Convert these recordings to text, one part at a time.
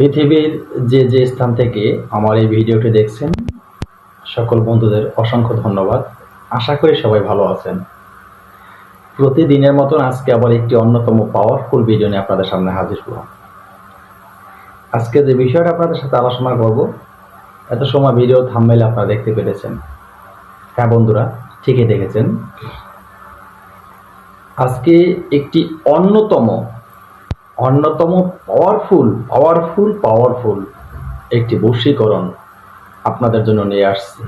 পৃথিবীর যে যে স্থান থেকে আমার এই ভিডিওটি দেখছেন, সকল বন্ধুদের অসংখ্য ধন্যবাদ। আশা করি সবাই ভালো আছেন। প্রতিদিনের মতন আজকে আবার একটি অন্যতম পাওয়ারফুল ভিডিও নিয়ে আপনাদের সামনে হাজির হলাম। আজকে যে বিষয়টা আপনাদের সাথে আলোচনা করব, এত সময় ভিডিও থাম্বনেইলে আপনারা দেখতে পেরেছেন। হ্যাঁ বন্ধুরা, ঠিকই দেখেছেন। আজকে একটি অন্যতম অন্যতম পাওয়ারফুল পাওয়ারফুল পাওয়ারফুল একটি বশীকরণ আপনাদের জন্য নিয়ে আসছি।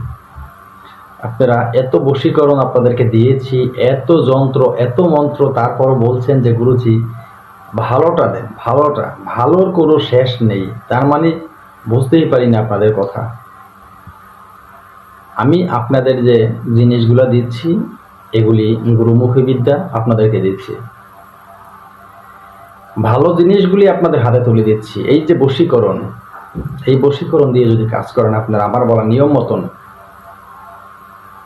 আপনারা এত বশীকরণ আপনাদেরকে দিয়েছি, এত যন্ত্র, এত মন্ত্র তারপর বলছেন যে গুরুজি, ভালোটা দেন, ভালোটা, ভালোর কোনো শেষ নেই। তার মানে বুঝতেই পারি না আপনাদের কথা। আমি আপনাদের যে জিনিসগুলো দিচ্ছি, এগুলি গুরুমুখী বিদ্যা আপনাদেরকে দিচ্ছি। ভালো জিনিসগুলি আপনাদের হাতে তুলে দিচ্ছি। এই যে বশীকরণ, এই বশীকরণ দিয়ে যদি কাজ করেন আপনারা, আমার বলা নিয়ম মতন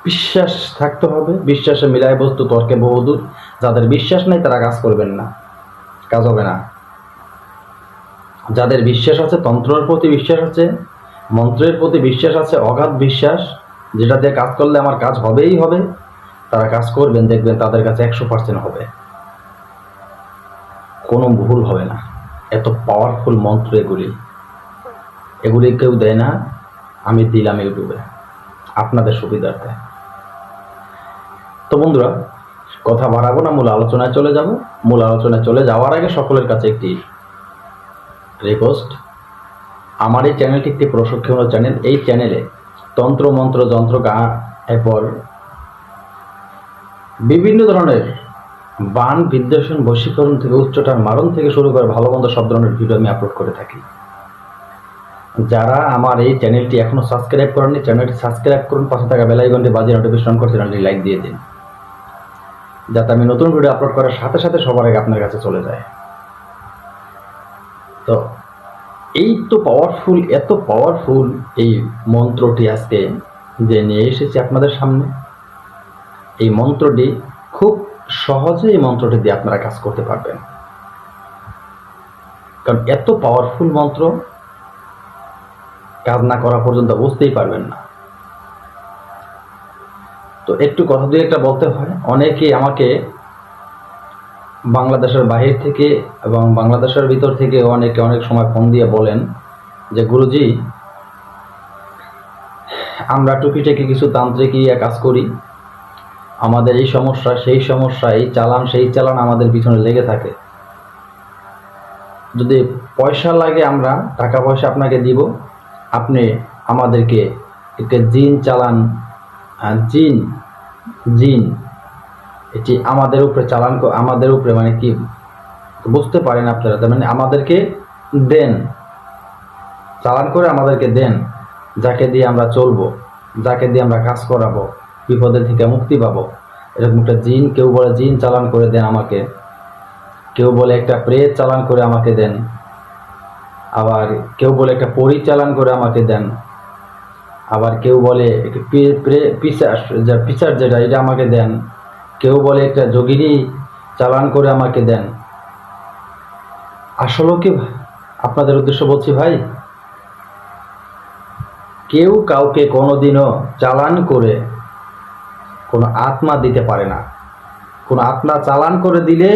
বিশ্বাস থাকতে হবে। বিশ্বাসে মিলায় বস্তু তর্কে বহুদূর। যাদের বিশ্বাস নেই, তারা কাজ করবেন না। কাজ হবে না। যাদের বিশ্বাস আছে, তন্ত্রের প্রতি বিশ্বাস আছে, মন্ত্রের প্রতি বিশ্বাস আছে, অগাধ বিশ্বাস, যেটা দিয়ে কাজ করলে আমার কাজ হবেই হবে, তারা কাজ করবেন, দেখবেন তাদের কাছে একশো পার্সেন্ট হবে। কোনো ভুল হবে না। এত পাওয়ারফুল মন্ত্র এগুলি। এগুলি কেউ দেয় না, আমি দিলাম ইউটিউবে, আপনাদের সুবিধার্থে। তো বন্ধুরা, কথা বাড়াবো না, মূল আলোচনায় চলে যাব। মূল আলোচনায় চলে যাওয়ার আগে সকলের কাছে একটি রিকোয়েস্ট আমার এই চ্যানেলটি একটি প্রশিক্ষণ চ্যানেল এই চ্যানেলে তন্ত্র, মন্ত্র, যন্ত্র গা এরপর বিভিন্ন ধরনের বান বিদ্বেষণ বশীকরণ থেকে উচ্চটার মারণ থেকে শুরু করে ভালো মন্দ সব ধরনের ভিডিও আমি আপলোড করে থাকি। যারা আমার এই চ্যানেলটি এখনও সাবস্ক্রাইব করেননি চ্যানেলটি সাবস্ক্রাইব করুন, পাশে থাকা বেলাইকনটি বাজিয়ে নোটিফিকেশন করে চ্যানেলটি লাইক দিয়ে দিন। যাতে আমি নতুন ভিডিও আপলোড করার সাথে সাথে সবার আগে আপনার কাছে চলে যায়। তো এই তো পাওয়ারফুল এত পাওয়ারফুল এই মন্ত্রটি আজকে যে নিয়ে এসেছি আপনাদের সামনে। এই মন্ত্রটি খুব সহজে এই মন্ত্রটি দিয়ে আপনারা কাজ করতে পারবেন। কারণ এত পাওয়ারফুল মন্ত্র, কাজ না করা পর্যন্ত বুঝতেই পারবেন না। তো একটু কথা দিয়ে একটা বলতে হয়। অনেকেই আমাকে বাংলাদেশের বাহির থেকে এবং বাংলাদেশের ভিতর থেকে অনেকে অনেক সময় ফোন দিয়ে বলেন যে, গুরুজি, আমরা টুকিটাকি কিছু তান্ত্রিক ইয়ে কাজ করি। আমাদের এই সমস্যা, সেই সমস্যা এই চালান, সেই চালান আমাদের পিছনে লেগে থাকে। যদি পয়সা লাগে আমরা, টাকা পয়সা আপনাকে দিব, আপনি আমাদেরকে একটা জিন চালান জিন জিন, এটি আমাদের উপরে চালান আমাদের উপরে মানে কি, বুঝতে পারেন আপনারা, তার মানে আমাদেরকে দেন, চালান করে আমাদেরকে দেন, যাকে দিয়ে আমরা চলবো, যাকে দিয়ে আমরা কাজ করাবো। বিপদের থেকে মুক্তি পাবো। এরকম একটা জিন, কেউ বলে জিন চালান করে দেন আমাকে। কেউ বলে একটা প্রেত চালান করে আমাকে দেন। আবার কেউ বলে একটা পরিচালন করে আমাকে দেন। আবার কেউ বলে একটা পি- প্রে- পিশাচ যা পিসার যেটা, এটা আমাকে দেন। কেউ বলে একটা যোগিনী চালান করে আমাকে দেন। আসলে কি আপনাদের উদ্দেশ্য বলছি ভাই, কেউ কাউকে কোনোদিনও চালান করে কোনো আত্মা দিতে পারে না। কোনো আত্মা চালান করে দিলে,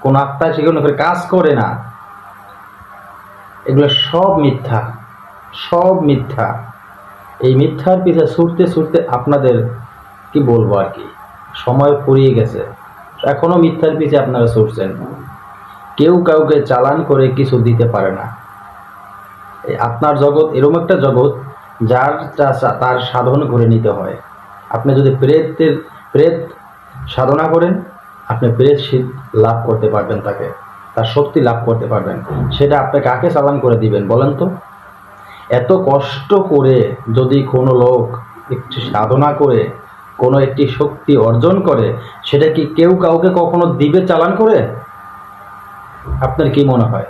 কোনো আত্মা সেখানে করে কাজ করে না। এগুলো সব মিথ্যা সব মিথ্যা। এই মিথ্যার পিছে ছুটতে ছুটতে আপনাদের কি বলব আর কি? সময় ফুরিয়ে গেছে। এখনও মিথ্যার পিছে আপনারা ছুটছেন। কেউ কাউকে চালান করে কিছু দিতে পারে না। আপনার জগৎ এরকম একটা জগৎ যার তার সাধন করে নিতে হয়। আপনি যদি প্রেতের প্রেত সাধনা করেন, আপনি প্রেত শীত লাভ করতে পারবেন তাকে, তার শক্তি লাভ করতে পারবেন। সেটা আপনি কাকে চালান করে দিবেন বলেন তো? এত কষ্ট করে যদি কোনো লোক একটি সাধনা করে, কোনো একটি শক্তি অর্জন করে, সেটা কি কেউ কাউকে কখনো দিবে চালান করে? আপনার কি মনে হয়?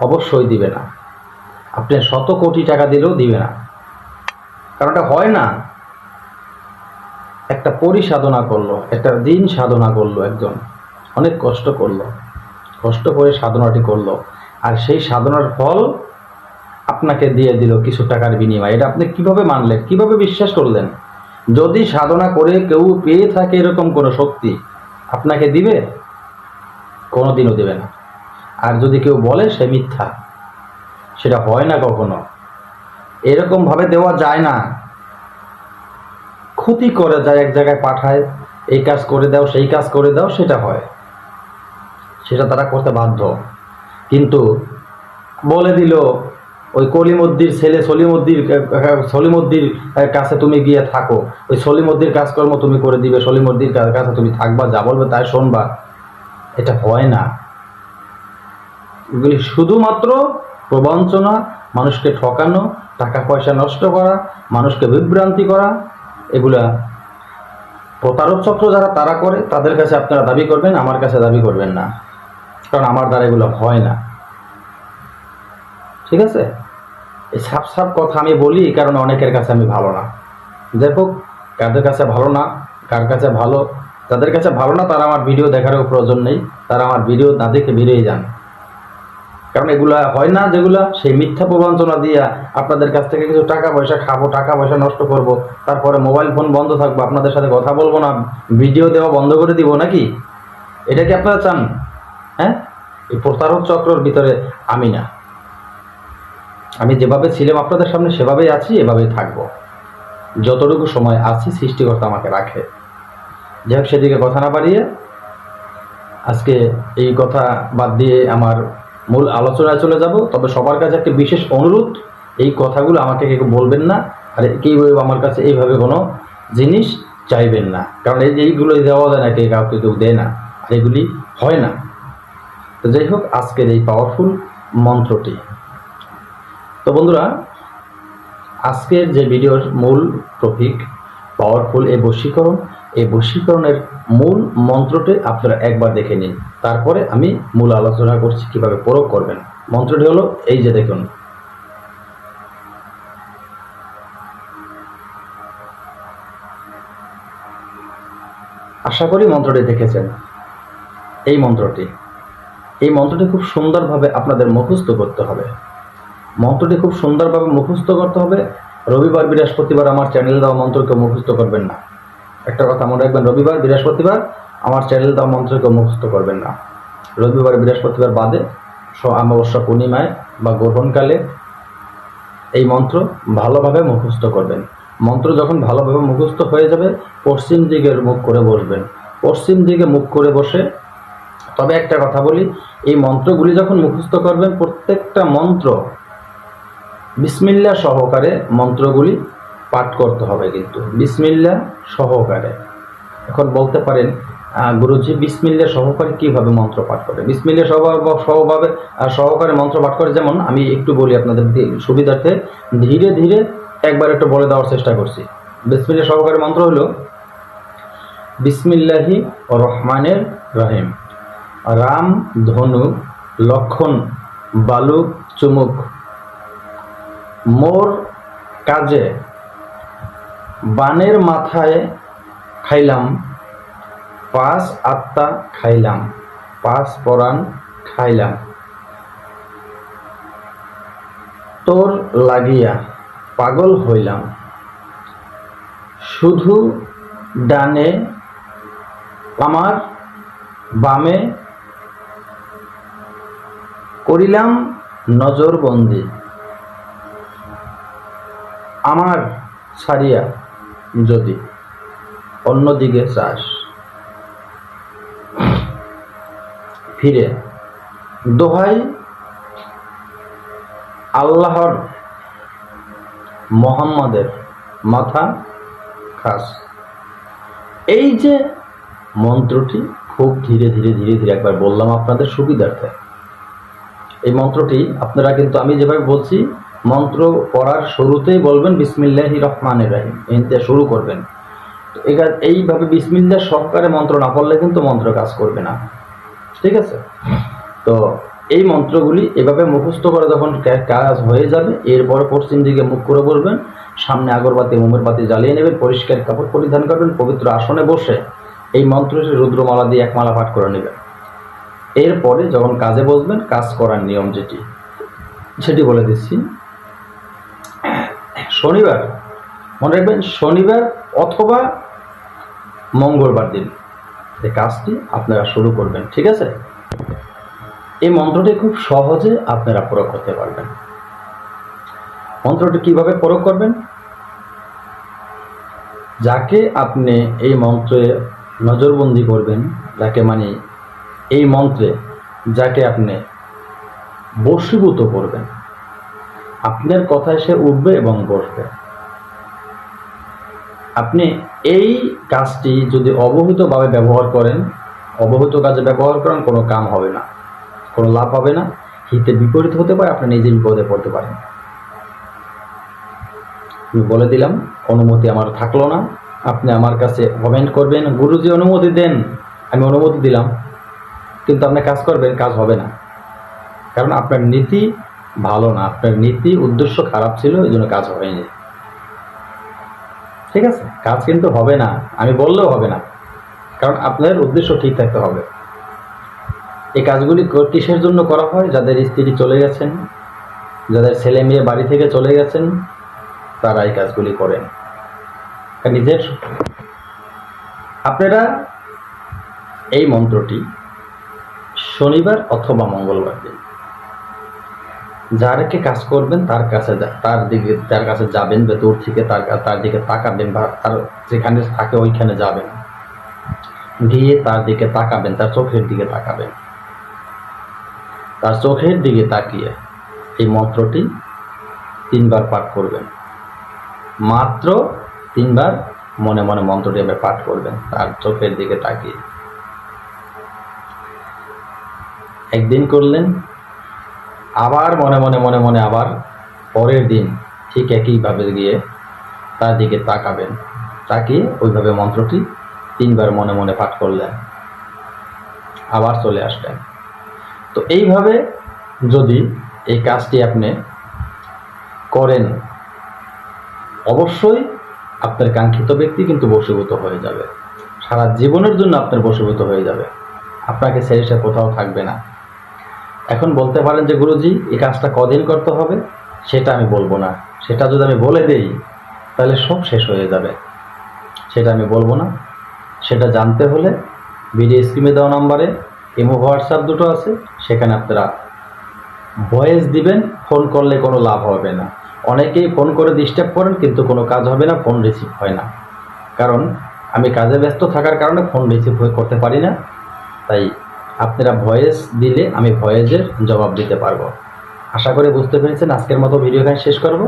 অবশ্যই দিবে না। আপনি শত কোটি টাকা দিলেও দিবে না। কারণ এটা হয় না। একটা পরিসাধনা করল, একটা দিন সাধনা করল একজন। অনেক কষ্ট করল, কষ্ট করে সাধনাটি করল। আর সেই সাধনার ফল আপনাকে দিয়ে দিল কিছু টাকার বিনিময়ে। এটা আপনি কীভাবে মানলেন? কীভাবে বিশ্বাস করলেন? যদি সাধনা করে কেউ পেয়ে থাকে এরকম কোনো শক্তি, আপনাকে দিবে? কোনোদিনও দেবে না। আর যদি কেউ বলে সে মিথ্যা, সেটা হয় না কখনো। এরকম ভাবে দেওয়া যায় না। ক্ষতি করে যায় এক জায়গায় পাঠায়, এই কাজ করে দাও, সেই কাজ করে দাও, সেটা হয়। সেটা তারা করতে বাধ্য। কিন্তু বলে দিল, ওই কলিমদ্দির ছেলে সলিমদ্দির সলিমদ্দির কাছে তুমি গিয়ে থাকো। ওই সলিমদ্দির কাজকর্ম তুমি করে দিবে, সলিমদ্দির কাছে তুমি থাকবা, যা বলবে তাই শুনবা। এটা হয় না। এগুলি শুধুমাত্র প্রবঞ্চনা, মানুষকে ঠকানো টাকা পয়সা নষ্ট করা, মানুষকে বিভ্রান্তি করা, এগুলা প্রতারক চক্র যারা, তারা করে, তাদের কাছে আপনারা দাবি করবেন, আমার কাছে দাবি করবেন না। কারণ আমার দ্বারা এগুলো হয় না। ঠিক আছে? এই সাপ সাপ কথা আমি বলি কারণে অনেকের কাছে আমি ভালো না। দেখো কাদের কাছে ভালো না, কার কাছে ভালো, যাদের কাছে ভালো না, তারা আমার ভিডিও দেখারও প্রয়োজন নেই। তারা আমার ভিডিও না দেখে বেরিয়ে যান। কারণ এগুলা হয় না যেগুলা সেই মিথ্যা প্রবঞ্চনা দিয়া আপনাদের কাছ থেকে কিছু টাকা পয়সা খাব, টাকা পয়সা নষ্ট করব, তারপরে মোবাইল ফোন বন্ধ থাকব, আপনাদের সাথে কথা বলব না ভিডিও দেওয়া বন্ধ করে দিব নাকি? এটা কি আপনারা চান? হ্যাঁ? এই প্রতারক চক্রর ভিতরে আমি না। আমি যেভাবে ছিলাম আপনাদের সামনে সেভাবেই আছি, এভাবেই থাকব। যতটুকু সময় আছি, সৃষ্টিকর্তা আমাকে রাখে। যাই হোক, সেদিকে কথা না বাড়িয়ে আজকে এই কথা বাদ দিয়ে আমার মূল আলোচনায় চলে যাব, তবে সবার কাছে একটা বিশেষ অনুরোধ, এই কথাগুলো আমাকে কেউ বলবেন না, আর কেউ আমার কাছে এইভাবে কোনো জিনিস চাইবেন না। কারণ এই এইগুলো দেওয়া যায় না কে কাউকে কেউ দেয় না, আর এগুলি হয় না। তো যাই হোক, আজকের এই পাওয়ারফুল মন্ত্রটি। তো বন্ধুরা, আজকের যে ভিডিওর মূল টপিক পাওয়ারফুল এই বশীকরণ, এই বশীকরণের মূল মন্ত্রটি আপনারা একবার দেখে নিন। তারপরে আমি মূল আলোচনা করছি কীভাবে প্রয়োগ করবেন। মন্ত্রটি হলো এই যে দেখুন। আশা করি মন্ত্রটি দেখেছেন। এই মন্ত্রটি। এই মন্ত্রটি খুব সুন্দরভাবে আপনাদের মুখস্থ করতে হবে। মন্ত্রটি খুব সুন্দরভাবে মুখস্থ করতে হবে। রবিবার, বৃহস্পতিবার আমার চ্যানেল দেওয়া মন্ত্রকে মুখস্থ করবেন না। একটা কথা মনে রাখবেন, রবিবার, বৃহস্পতিবার, আমার চ্যানেল দেওয়া মন্ত্রকে মুখস্থ করবেন না। রবিবার, বৃহস্পতিবার বাদে অমাবস্যা পূর্ণিমায় বা গ্রহণকালে এই মন্ত্র ভালোভাবে মুখস্থ করবেন। মন্ত্র যখন ভালোভাবে মুখস্থ হয়ে যাবে, পশ্চিম দিকে মুখ করে বসবেন। পশ্চিম দিকে মুখ করে বসে, তবে একটা কথা বলি, এই মন্ত্রগুলি যখন মুখস্থ করবেন, প্রত্যেকটা মন্ত্র বিসমিল্লা সহকারে মন্ত্রগুলি পাঠ করতে হবে কিন্তু। বিসমিল্লা সহকারে। এখন বলতে পারেন গুরুজি বিসমিল্লা সহকারে কীভাবে মন্ত্র পাঠ করে? বিসমিল্লা সহভাবে সহকারে মন্ত্র পাঠ করে যেমন আমি একটু বলি আপনাদের সুবিধার্থে, ধীরে ধীরে একবার একটু বলে দেওয়ার চেষ্টা করছি। বিসমিল্লা সহকারে মন্ত্র হলো, বিসমিল্লাহি রহমানের রহিম। রাম, ধনু, লক্ষণ বালু চুমুক। মোর কাজে বানের মাথায় খাইলাম, পাঁচ আত্মা খাইলাম, পাঁচ পরাণ খাইলাম। তোর লাগিয়া পাগল হইলাম। শুধু ডানে, আমার বামে করিলাম নজরবন্দি। আমার ছাড়িয়া যদি অন্যদিকে চাস। ফিরে দোহাই আল্লাহর মোহাম্মদের মাথা খাস। এই যে মন্ত্রটি খুব ধীরে ধীরে ধীরে ধীরে একবার বললাম আপনাদের সুবিধার্থে। এই মন্ত্রটি আপনারা কিন্তু আমি যেভাবে বলছি মন্ত্র পড়ার শুরুতেই বলবেন, বিসমিল্লাহি রহমানের রাহিম এনতে শুরু করবেন। এগা- এইভাবে বিসমিল্লাহ সহকারে মন্ত্র না পড়লে কিন্তু মন্ত্র কাজ করবে না। ঠিক আছে? তো এই মন্ত্রগুলি এভাবে মুখস্থ করে যখন কাজ হয়ে যাবে, এরপর পশ্চিম দিকে মুখ করে বলবেন, সামনে আগরবাতি মোমের বাতি জ্বালিয়ে নেবেন, পরিষ্কার কাপড় পরিধান করবেন, পবিত্র আসনে বসে এই মন্ত্রটি রুদ্রমালা দিয়ে এক মালা পাঠ করে নেবেন। এরপরে যখন কাজে বসবেন, কাজ করার নিয়ম যেটি, সেটি বলে দিচ্ছি। শনিবার, মনে রাখবেন শনিবার অথবা মঙ্গলবার দিন এই কাজটি আপনারা শুরু করবেন, ঠিক আছে? এই মন্ত্রটি খুব সহজে আপনারা প্রয়োগ করতে পারবেন। মন্ত্রটি কীভাবে প্রয়োগ করবেন? যাকে আপনি এই মন্ত্রে নজরবন্দি করবেন, যাকে মানে এই মন্ত্রে যাকে আপনি বশীভূত করবেন আপনার কথায় সে উঠবে এবং বসবে। আপনি এই কাজটি যদি অবহিতভাবে ব্যবহার করেন, অবহিত কাজে ব্যবহার করেন, কোনো কাম হবে না। কোনো লাভ হবে না। হিতে বিপরীত হতে পারে, আপনি নিজে বিপদে পড়তে পারেন। আমি বলে দিলাম, অনুমতি আমার থাকল না। আপনি আমার কাছে কমেন্ট করবেন, গুরুজি অনুমতি দেন। আমি অনুমতি দিলাম। কিন্তু আপনি কাজ করবেন, কাজ হবে না। কারণ আপনার নীতি ভালো না, আপনার নীতি, উদ্দেশ্য খারাপ ছিল, এই জন্য কাজ হয়নি। ঠিক আছে? কাজ কিন্তু হবে না, আমি বললেও হবে না। কারণ আপনার উদ্দেশ্য ঠিক থাকতে হবে। এই কাজগুলি কিসের জন্য করা হয়? যাদের স্ত্রী চলে গেছেন, যাদের ছেলে মেয়ে বাড়ি থেকে চলে গেছেন, তারা এই কাজগুলি করেন। নিজের আপনারা এই মন্ত্রটি শনিবার অথবা মঙ্গলবার দিন যারকে কাজ করবেন, তার কাছে তার দিকে তার কাছে যাবেন বা দূর থেকে তার তার দিকে তাকাবেন বা তার যেখানে থাকে ওইখানে যাবেন। গিয়ে তার দিকে তাকাবেন, তার চোখের দিকে তাকাবেন। তার চোখের দিকে তাকিয়ে এই মন্ত্রটি তিনবার পাঠ করবেন। মাত্র তিনবার মনে মনে মন্ত্রটি আপনি পাঠ করবেন, তার চোখের দিকে তাকিয়ে। একদিন করলেন আবার মনে মনে মনে মনে আবার পরের দিন ঠিক একইভাবে গিয়ে তার দিকে তাকাবেন। তাকিয়ে ওইভাবে মন্ত্রটি তিনবার মনে মনে পাঠ করলেন। আবার চলে আসলেন। তো এইভাবে যদি এই কাজটি আপনি করেন, অবশ্যই আপনার কাঙ্ক্ষিত ব্যক্তি কিন্তু বশীভূত হয়ে যাবে। সারা জীবনের জন্য আপনার বশীভূত হয়ে যাবে। আপনাকে ছেড়ে সে কোথাও থাকবে না। এখন বলতে পারেন যে গুরুজি, এই কাজটা কদিন করতে হবে? সেটা আমি বলব না। সেটা যদি আমি বলে দেই, তাহলে সব শেষ হয়ে যাবে। সেটা আমি বলব না। সেটা জানতে হলে ভিডিও স্ক্রিনে দেওয়া নাম্বারে ইমো, হোয়াটসঅ্যাপ দুটো আছে। সেখানে আপনারা ভয়েস দিবেন, ফোন করলে কোনো লাভ হবে না। অনেকেই ফোন করে ডিস্টার্ব করেন, কিন্তু কোনো কাজ হবে না, ফোন রিসিভ হয় না। কারণ আমি কাজে ব্যস্ত থাকার কারণে ফোন রিসিভ করতে পারি না। তাই আপনারা ভয়েস দিলে আমি ভয়েসের জবাব দিতে পারব। আশা করে বুঝতে পেরেছেন। আজকের মতো ভিডিও এখানে শেষ করব।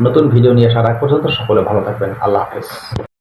নতুন ভিডিও নিয়ে আসার আগ পর্যন্ত সকলে ভালো থাকবেন। আল্লাহ হাফেজ।